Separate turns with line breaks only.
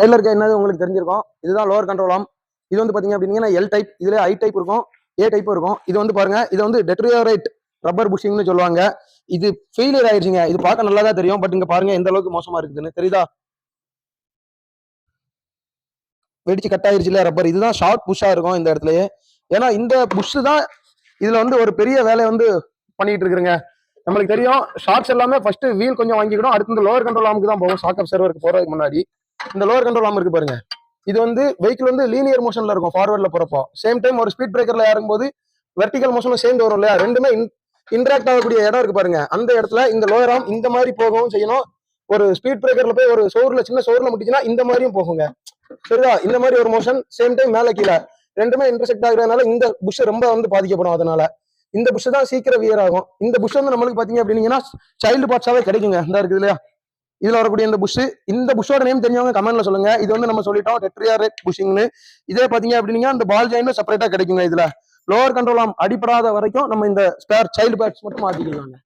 கையில் இருக்க என்னது உங்களுக்கு தெரிஞ்சிருக்கும்? இதுதான் லோவர் கண்ட்ரோல் ஆம் இது வந்து பாத்தீங்க அப்படின்னா எல் டைப் இதுல ஐ டைப் இருக்கும் ஏ டைப் இருக்கும். இது வந்து பாருங்க இது வந்து டெட்ரியோரைட் ரப்பர் புஷிங்னு சொல்லுவாங்க. இது ஃபெயிலியர் ஆயிடுச்சுங்க இது பார்க்க நல்லா தான் தெரியும் பட் இங்க பாருங்க எந்த அளவுக்கு மோசமா இருக்குதுன்னு. தெரியுதா? வெடிச்சு கட் ஆயிருச்சுல ரப்பர் இதுதான் ஷார்ட் புஷ்ஷா இருக்கும் இந்த இடத்துலயே. ஏன்னா இந்த புஷ் தான் இதுல வந்து ஒரு பெரிய வேலையை வந்து பண்ணிட்டு இருக்குங்க நம்மளுக்கு தெரியும் ஷார்ட்ஸ் எல்லாமே ஃபர்ஸ்ட் வீல் கொஞ்சம் வாங்கிக்கணும். அடுத்து இந்த லோவர் கண்ட்ரோல் ஆமுக்கு தான் போகும் ஷாக் அப்சர்வருக்கு போறதுக்கு முன்னாடி. இந்த லோவர் கண்ட்ரோல் ஆம் இருக்கு பாருங்க. இது வந்து வெஹிக்கிள் வந்து லீனியர் மோஷன்ல இருக்கும் ஃபார்வர்ட்ல போறப்போ. சேம் டைம் ஒரு ஸ்பீட் பிரேக்கர்ல போது வெர்டிகல் மோஷனும் சேர்ந்து வரும் இல்லையா? ரெண்டுமே இன்டராக்ட் ஆகக்கூடிய இடம் இருக்கு பாருங்க. அந்த இடத்துல இந்த லோயர் ஆம் இந்த மாதிரி போகவும் செய்யணும். ஒரு ஸ்பீட் பிரேக்கர்ல போய் ஒரு சோர்ல சின்ன சோர்ல முட்டிச்சுன்னா இந்த மாதிரியும் போகுங்க. சரிதா இந்த மாதிரி ஒரு மோஷன் சேம் டைம் மேல கீழே. ரெண்டுமே இன்டர்செக்ட் ஆகுறதுனால இந்த புஷ் ரொம்ப வந்து பாதிக்கப்படும் அதனால. இந்த புஷ் தான் சீக்கிரம் வியர் ஆகும். இந்த புஷ் வந்து நம்மளுக்கு பாத்தீங்க அப்படின்னீங்கன்னா சைல்டு பார்ட்ஸாவே கிடைக்குங்க. இந்த இருக்குது இல்லையா? இதுல வரக்கூடிய இந்த புஷ் இந்த புஷோட நேம் தெரிஞ்சவங்க கமெண்ட்ல சொல்லுங்க. இது வந்து நம்ம சொல்லிட்டோம் டெட்ரியாரேட் புஷிங்னு இதே பாத்தீங்க அப்படின்னா இந்த பால் ஜாயின்ட் செப்பரேட்டா கிடைக்குங்க இதுல. லோவர் கண்ட்ரோல் ஆம் அடிப்படாத வரைக்கும் நம்ம இந்த ஸ்பேர் சைல்டு பேட்ஸ் மட்டும் மாத்திக்கலாங்க